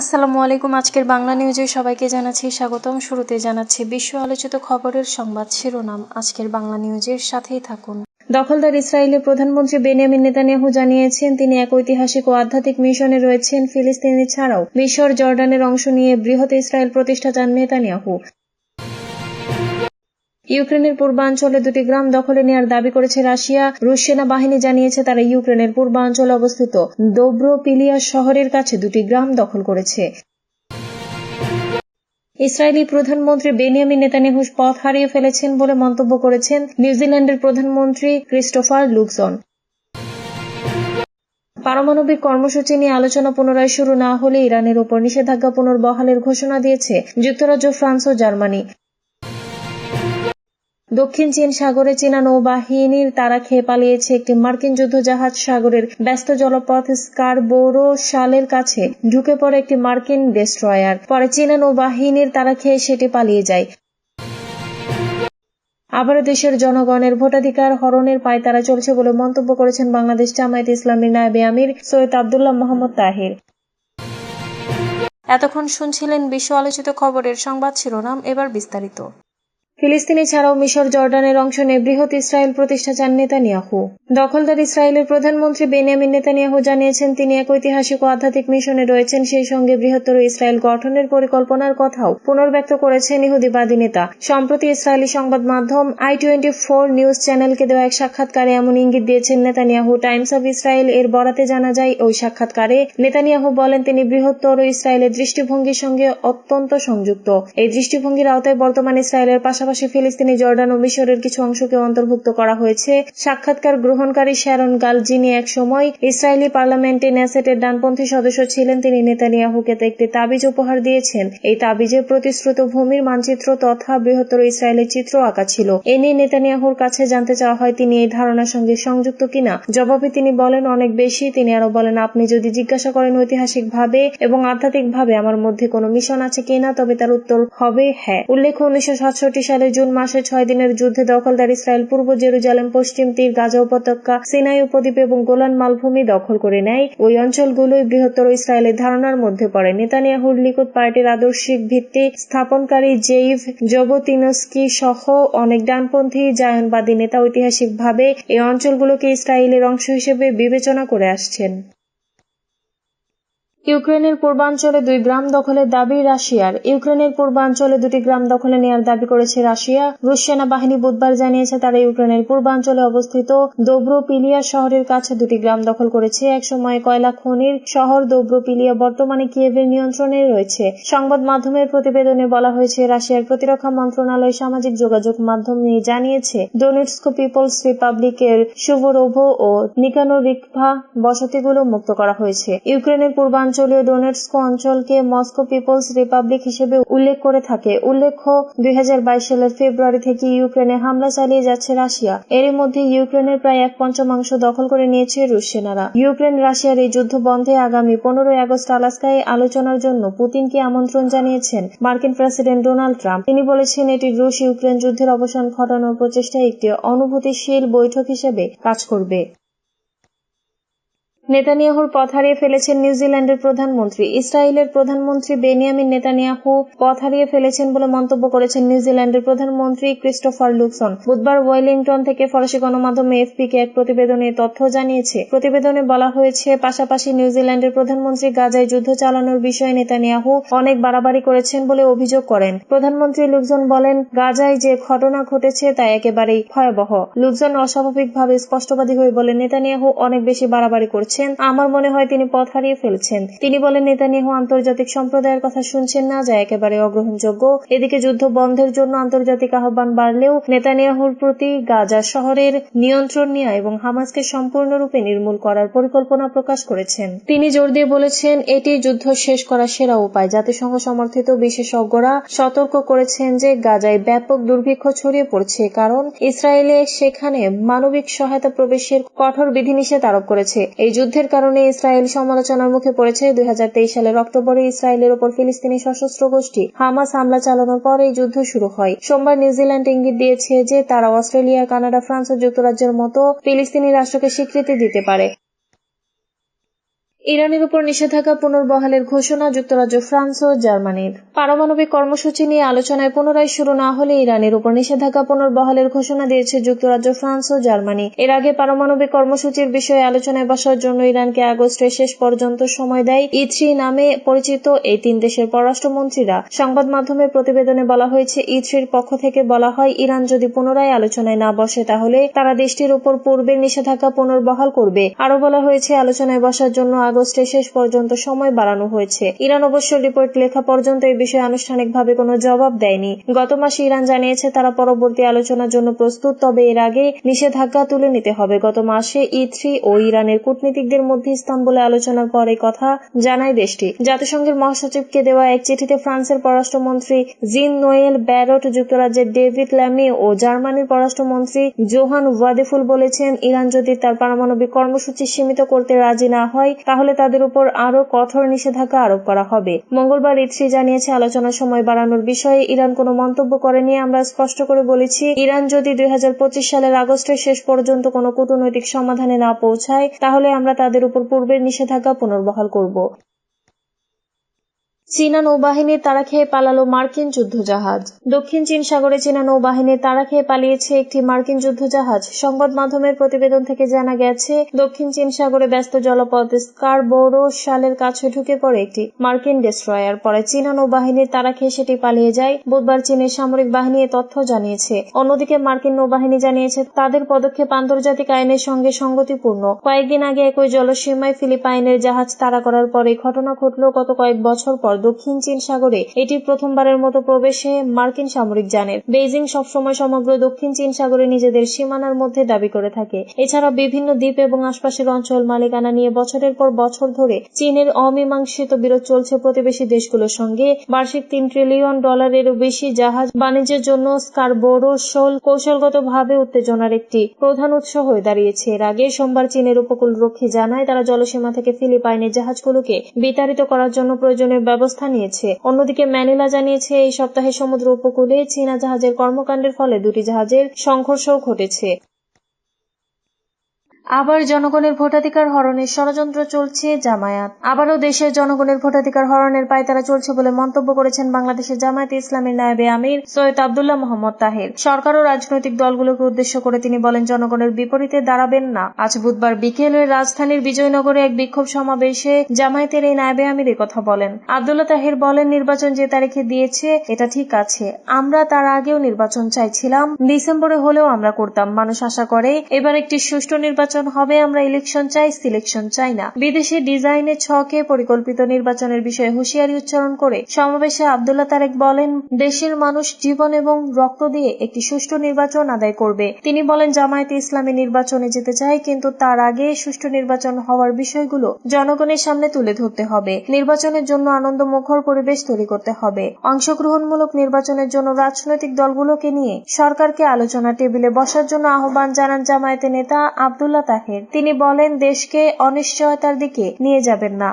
আসসালামু আলাইকুম, আজকের বাংলা নিউজে সবাইকে জানাচ্ছি স্বাগতম। শুরুতে জানাচ্ছি বিশ্ব আলোচিত খবরের সংবাদ শিরোনাম। আজকের বাংলা নিউজের সাথেই থাকুন। দখলদার ইসরায়েলের প্রধানমন্ত্রী বেনিয়ামিন নেতানিয়াহু জানিয়েছেন, তিনি এক ঐতিহাসিক ও আধ্যাত্মিক মিশনে রয়েছেন ফিলিস্তিনি ছাড়াও মিশর, জর্ডানের অংশ নিয়ে বৃহৎ ইসরায়েল প্রতিষ্ঠা চান নেতানিয়াহু। ইউক্রেনের পূর্বাঞ্চলে দুটি গ্রাম দখলে নেওয়ার দাবি করেছে রাশিয়া। রুশ সেনাবাহিনী জানিয়েছে, তারা ইউক্রেনের পূর্বাঞ্চলে অবস্থিত দোব্রো দোব্রোপিলিয়া শহরের কাছে দুটি গ্রাম দখল করেছে। ইসরায়েলি প্রধানমন্ত্রী বেনিয়ামিন নেতানিয়াহু পথ হারিয়ে ফেলেছেন বলে মন্তব্য করেছেন নিউজিল্যান্ডের প্রধানমন্ত্রী ক্রিস্টোফার লুকসন। পারমাণবিক কর্মসূচি নিয়ে আলোচনা পুনরায় শুরু না হলে ইরানের ওপর নিষেধাজ্ঞা পুনর্বহালের ঘোষণা দিয়েছে যুক্তরাজ্য, ফ্রান্স ও জার্মানি। দক্ষিণ চীন সাগরে চীনা নৌবাহিনীর তারা খেয়ে পালিয়েছে একটি মার্কিন যুদ্ধজাহাজ সাগরের ব্যস্ত জলপথ স্কারবোরো শালের কাছে। ঢুকে পড়ে একটি মার্কিন ডেস্ট্রয়ার। পরে চীনা নৌবাহিনীর তারা খেয়ে সেটি পালিয়ে যায়। আবারও দেশের জনগণের ভোটাধিকার হরণের পায়তারা চলছে বলে মন্তব্য করেছেন বাংলাদেশ জামায়াত ইসলামীর নায়েবে আমির সৈয়দ আবদুল্লাহ মোহাম্মদ তাহির। এতক্ষণ শুনছিলেন বিশ্ব আলোচিত খবরের সংবাদ শিরোনাম, এবার বিস্তারিত। ফিলিস্তিনি ছাড়াও মিশর, জর্ডানের অংশ নিয়ে বৃহৎ ইসরায়েল প্রতিষ্ঠা চান নেতানিয়াহু। দখলদার ইসরায়েলের প্রধানমন্ত্রী বেনিয়ামিন নেতানিয়াহু জানিয়েছেন, তিনি এক ঐতিহাসিক ও আধ্যাত্মিক মিশনে রয়েছেন, সেই সঙ্গে বৃহত্তর ইসরায়েল গঠনের পরিকল্পনার কথাও পুনর্ব্যক্ত করেছেন ইহুদিবাদী নেতা। সম্প্রতি ইসরায়েলি সংবাদ মাধ্যম আই টোয়েন্টি ফোর নিউজ চ্যানেলকে দেওয়া এক সাক্ষাৎকারে এমন ইঙ্গিত দিয়েছেন নেতানিয়াহু, টাইমস অব ইসরায়েল এর বরাতে জানা যায়, ওই সাক্ষাৎকারে নেতানিয়াহু বলেন, তিনি বৃহত্তর ইসরায়েলের দৃষ্টিভঙ্গির সঙ্গে অত্যন্ত সংযুক্ত। এই দৃষ্টিভঙ্গির আওতায় বর্তমান ইসরায়েলের পাশাপাশি পাশাপাশি ফিলিস্তিনি জর্ডান ও মিশরের কিছু অংশকে অন্তর্ভুক্ত করা হয়েছে। সাক্ষাৎকার গ্রহণকারী শ্যারন গাল যিনি এক সময় ইসরায়েলি পার্লামেন্টে ন্যাসেটের ডানপন্থী সদস্য ছিলেন। তিনি নেতানিয়াহুকে একটি তাবিজ উপহার দিয়েছেন। এই তাবিজে প্রতিশ্রুত ভূমির মানচিত্র তথা বৃহত্তর ইসরায়েলের চিত্র আঁকা ছিল। এ নিয়ে নেতানিয়াহুর কাছে জানতে চাওয়া হয়, তিনি এই ধারণার সঙ্গে সংযুক্ত কিনা? জবাবে তিনি বলেন, অনেক বেশি। তিনি আরও বলেন, আপনি যদি জিজ্ঞাসা করেন ঐতিহাসিকভাবে এবং আধ্যাত্মিকভাবে আমার মধ্যে কোনো মিশন আছে কিনা, তবে তার উত্তর হবে হ্যাঁ। উল্লেখ্য, উনিশশো সালের জুন মাসে ছয় দিনের যুদ্ধে দখলদার ইসরায়েল পূর্ব জেরুজালেম, পশ্চিম তীর, গাজা উপত্যকা, সিনাই উপদ্বীপ এবং গোলান মালভূমি দখল করে নেয়। ওই অঞ্চলগুলোই বৃহত্তর ইসরায়েলের ধারণার মধ্যে পড়ে। নেতানিয়াহুর লিকুদ পার্টির আদর্শিক ভিত্তি স্থাপনকারী জেইভ জবতিনস্কি সহ অনেক ডানপন্থী জায়নবাদী নেতা ঐতিহাসিকভাবে এই অঞ্চলগুলোকে ইসরায়েলের অংশ হিসেবে বিবেচনা করে আসছেন। ইউক্রেনের পূর্বাঞ্চলে দুই গ্রাম দখলের দাবি রাশিয়ার। ইউক্রেনের পূর্বাঞ্চলে দুটি গ্রাম দখলে নেওয়ার দাবি করেছে রাশিয়া। রুশ সেনাবাহিনী বুধবার জানিয়েছে তারা ইউক্রেনের পূর্বাঞ্চলে অবস্থিত দোব্রোপিলিয়া শহরের কাছে দুটি গ্রাম দখল করেছে। একসময় কয়লা খনির শহর দোব্রোপিলিয়া, বর্তমানে কিয়েভের নিয়ন্ত্রণে রয়েছে। সংবাদ মাধ্যমের প্রতিবেদনে বলা হয়েছে, রাশিয়ার প্রতিরক্ষা মন্ত্রণালয় সামাজিক যোগাযোগ মাধ্যম নিয়ে জানিয়েছে, ডোনেটস্কো পিপলস রিপাবলিকের সুভরোভো ও নিকানোরিকভা বসতিগুলো মুক্ত করা হয়েছে। ইউক্রেনের পূর্বাঞ্চল অঞ্চলীয় ডোনেটস্কো অঞ্চলকে মস্কো পিপলস রিপাবলিক হিসেবে উল্লেখ করে থাকে। উল্লেখ্য, দুই হাজার বাইশ সালের ফেব্রুয়ারি থেকে ইউক্রেনে হামলা চালিয়ে যাচ্ছে রাশিয়া। এরই মধ্যে ইউক্রেনের প্রায় এক পঞ্চমাংশ দখল করে নিয়েছে রুশ সেনারা। ইউক্রেন, রাশিয়ার এই যুদ্ধ বন্ধে আগামী পনেরোই আগস্ট আলাস্কায় আলোচনার জন্য পুতিনকে আমন্ত্রণ জানিয়েছেন মার্কিন প্রেসিডেন্ট ডোনাল্ড ট্রাম্প। তিনি বলেছেন, এটি রুশ ইউক্রেন যুদ্ধের অবসান ঘটানোর প্রচেষ্টায় একটি অনুভূতিশীল বৈঠক হিসেবে কাজ করবে। নেতানিয়াহুর পথ হারিয়ে ফেলেছেন নিউজিল্যান্ডের প্রধানমন্ত্রী। ইসরায়েলের প্রধানমন্ত্রী বেনিয়ামিন নেতানিয়াহু পথ হারিয়ে ফেলেছেন বলে মন্তব্য করেছেন নিউজিল্যান্ডের প্রধানমন্ত্রী ক্রিস্টোফার লুকসন। বুধবার ওয়েলিংটন থেকে ফরাসি গণমাধ্যম এফপিকে এক প্রতিবেদনে তথ্য জানিয়েছে। প্রতিবেদনে বলা হয়েছে, পাশাপাশি নিউজিল্যান্ডের প্রধানমন্ত্রী গাজায় যুদ্ধ চালানোর বিষয়ে নেতানিয়াহু অনেক বাড়াবাড়ি করেছেন বলে অভিযোগ করেন। প্রধানমন্ত্রী লুকজন বলেন, গাজায় যে ঘটনা ঘটেছে তা একেবারেই ভয়াবহ। লুকজন অস্বাভাবিকভাবে স্পষ্টবাদী হয়ে বলেন, নেতানিয়াহু অনেক বেশি বাড়াবাড়ি করছে করছেন আমার মনে হয় তিনি পথ হারিয়ে ফেলছেন। তিনি বলেন, নেতানিয়াহু আন্তর্জাতিক সম্প্রদায়ের কথা শুনছেন না, যা একেবারে অগ্রহণযোগ্য। এদিকে যুদ্ধ বন্ধের জন্য আন্তর্জাতিক আহ্বান বাড়লেও নেতানিয়াহুর প্রতি গাজা শহরের নিয়ন্ত্রণ নেওয়া এবং হামাসকে সম্পূর্ণরূপে নির্মূল করার পরিকল্পনা প্রকাশ করেছেন। তিনি জোর দিয়ে বলেছেন, এটি যুদ্ধ শেষ করার সেরা উপায়। জাতিসংঘ সমর্থিত বিশেষজ্ঞরা সতর্ক করেছেন যে গাজায় ব্যাপক দুর্ভিক্ষ ছড়িয়ে পড়ছে, কারণ ইসরায়েলে সেখানে মানবিক সহায়তা প্রবেশের কঠোর বিধিনিষেধ আরোপ করেছে। এই যুদ্ধের কারণে ইসরায়েল সমালোচনার মুখে পড়েছে। দু হাজার তেইশ সালের অক্টোবরে ইসরায়েলের ওপর ফিলিস্তিনি সশস্ত্র গোষ্ঠী হামাস হামলা চালানোর পর এই যুদ্ধ শুরু হয়। সোমবার নিউজিল্যান্ড ইঙ্গিত দিয়েছে যে তারা অস্ট্রেলিয়া, কানাডা, ফ্রান্স ও যুক্তরাজ্যের মতো ফিলিস্তিনি রাষ্ট্রকে স্বীকৃতি দিতে পারে। ইরানের উপর নিষেধাজ্ঞা পুনর্বহালের ঘোষণা যুক্তরাজ্য, ফ্রান্স ও জার্মানির। পারমাণবিক কর্মসূচি নিয়ে আলোচনায় পুনরায় শুরু না হলে ইরানের উপর নিষেধাজ্ঞা পুনর্বহালের ঘোষণা দিয়েছে যুক্তরাজ্য, ফ্রান্স ও জার্মানি। এর আগে পারমাণবিক কর্মসূচির বিষয়ে আলোচনায় বসার জন্য ইরানকে আগস্টের শেষ পর্যন্ত সময় দেয় ই থ্রি নামে পরিচিত এই তিন দেশের পররাষ্ট্রমন্ত্রীরা। সংবাদ মাধ্যমের প্রতিবেদনে বলা হয়েছে, ই থ্রির পক্ষ থেকে বলা হয়, ইরান যদি পুনরায় আলোচনায় না বসে তাহলে তারা দেশটির উপর পূর্বের নিষেধাজ্ঞা পুনর্বহাল করবে। আরও বলা হয়েছে, আলোচনায় বসার জন্য আগস্টের শেষ পর্যন্ত সময় বাড়ানো হয়েছে। ইরান অবশ্য রিপোর্ট লেখা পর্যন্ত এই বিষয়ে আনুষ্ঠানিকভাবে কোনো জবাব দেয়নি। গত মাসে ইরান জানিয়েছে তারা পরবর্তী আলোচনার জন্য প্রস্তুত, তবে এর আগে নিষেধাজ্ঞা তুলে নিতে হবে। গত মাসে ই থ্রি ও ইরানের কূটনীতিকদের মধ্যে ইস্তাম্বুলে আলোচনার পর এই কথা জানায় দেশটি। জাতিসংঘের মহাসচিবকে দেওয়া এক চিঠিতে ফ্রান্সের পররাষ্ট্রমন্ত্রী জিন নোয়েল ব্যারট, যুক্তরাজ্যের ডেভিড ল্যামি ও জার্মানির পররাষ্ট্রমন্ত্রী জোহান ওয়াদেফুল বলেছেন, ইরান যদি তার পারমাণবিক কর্মসূচি সীমিত করতে রাজি না হয়, তাহলে তাদের উপর আরও কঠোর নিষেধাজ্ঞা আরোপ করা হবে। মঙ্গলবার ইথ্রি জানিয়েছে, আলোচনার সময় বাড়ানোর বিষয়ে ইরান কোনো মন্তব্য করেনি। আমরা স্পষ্ট করে বলেছি, ইরান যদি দুই হাজার পঁচিশ সালের আগস্টের শেষ পর্যন্ত কোনো কূটনৈতিক সমাধানে না পৌঁছায়, তাহলে আমরা তাদের উপর পূর্বের নিষেধাজ্ঞা পুনর্বহাল করব। চীনা নৌবাহিনীর তাড়া খেয়ে পালালো মার্কিন যুদ্ধজাহাজ। দক্ষিণ চীন সাগরে চীনা নৌবাহিনীর তাড়া খেয়ে পালিয়েছে একটি মার্কিন যুদ্ধজাহাজ। সংবাদ মাধ্যমের প্রতিবেদন থেকে জানা গেছে, দক্ষিণ চীন সাগরে ব্যস্ত জলপথ স্কারবোরো সালের কাছে ঢুকে পড়ে একটি মার্কিন ডেস্ট্রয়ার। পরে চীনা নৌবাহিনীর তাড়া খেয়ে সেটি পালিয়ে যায়। বুধবার চীনের সামরিক বাহিনী এ তথ্য জানিয়েছে। অন্যদিকে মার্কিন নৌবাহিনী জানিয়েছে, তাদের পদক্ষেপ আন্তর্জাতিক আইনের সঙ্গে সঙ্গতিপূর্ণ। কয়েকদিন আগে একই জলসীমায় ফিলিপাইনের জাহাজ তাড়া করার পর ঘটনা ঘটল গত কয়েক বছর পর। দক্ষিণ চীন সাগরে এটি প্রথমবারের মতো প্রবেশে মার্কিন সামরিক যানের বেইজিং সবসময় সমগ্র দক্ষিণ চীন সাগরে নিজেদের সীমানার মধ্যে দাবি করে থাকে। এছাড়া বিভিন্ন দ্বীপ এবং আশপাশের অঞ্চল মালিকানা নিয়ে বছরের পর বছর ধরে চীনের অমীমাংসিত বিরোধ চলছে প্রতিবেশী দেশগুলোর সঙ্গে। বার্ষিক তিন ট্রিলিয়ন ডলারেরও বেশি জাহাজ বাণিজ্যের জন্য স্কারবোরো শোল কৌশলগতভাবে উত্তেজনার একটি প্রধান উৎস হয়ে দাঁড়িয়েছে। এর আগে সোমবার চীনের উপকূল রক্ষী জানায়, তারা জলসীমা থেকে ফিলিপাইনের জাহাজগুলোকে বিতাড়িত করার জন্য প্রয়োজনীয় ব্যবস্থা নিয়েছে। অন্যদিকে ম্যানিলা জানিয়েছে, এই সপ্তাহে সমুদ্র উপকূলে চীনা জাহাজের কর্মকাণ্ডের ফলে দুটি জাহাজের সংঘর্ষও ঘটেছে। আবার জনগণের ভোটাধিকার হরণের ষড়যন্ত্র চলছে জামায়াত। আবারও দেশের জনগণের ভোটাধিকার হরণের পায়তারা চলছে বলে মন্তব্য করেছেন বাংলাদেশের জামায়াত ইসলামের নায়েবে আমির সৈয়দ আবদুল্লাহ মোহাম্মদ তাহের। সরকার ও রাজনৈতিক দলগুলোকে উদ্দেশ্য করে তিনি বলেন, জনগণের বিপরীতে দাঁড়াবেন না। আজ বুধবার বিকেলে রাজধানীর বিজয়নগরে এক বিক্ষোভ সমাবেশে জামায়াতের এই নায়েবে আমির কথা বলেন। আবদুল্লাহ তাহের বলেন, নির্বাচন যে তারিখে দিয়েছে, এটা ঠিক আছে। আমরা তার আগেও নির্বাচন চাইছিলাম। ডিসেম্বরে হলেও আমরা করতাম। মানুষ আশা করে, এবার একটি সুষ্ঠু নির্বাচন নির্বাচন হবে, আমরা ইলেকশন চাই সিলেকশন চাই না। বিদেশি ডিজাইনে ছকে পরিকল্পিত নির্বাচনের বিষয়ে হুঁশিয়ারি উচ্চারণ করে সমাবেশে আবদুল্লাহ তারেক বলেন, দেশের মানুষ জীবন এবং রক্ত দিয়ে একটি সুষ্ঠু নির্বাচন আদায় করবে। তিনি বলেন, জামায়াতে ইসলামী নির্বাচনে যেতে চায়, কিন্তু তার আগে সুষ্ঠু নির্বাচন হওয়ার বিষয়গুলো জনগণের সামনে তুলে ধরতে হবে। নির্বাচনের জন্য আনন্দ মুখর পরিবেশ তৈরি করতে হবে। অংশগ্রহণমূলক নির্বাচনের জন্য রাজনৈতিক দলগুলোকে নিয়ে সরকারকে আলোচনা টেবিলে বসার জন্য আহ্বান জানান জামায়াতে নেতা আবদুল্লাহ তাহের। তিনি বলেন দেশকে অনিশ্চয়তার দিকে নিয়ে যাবেন না।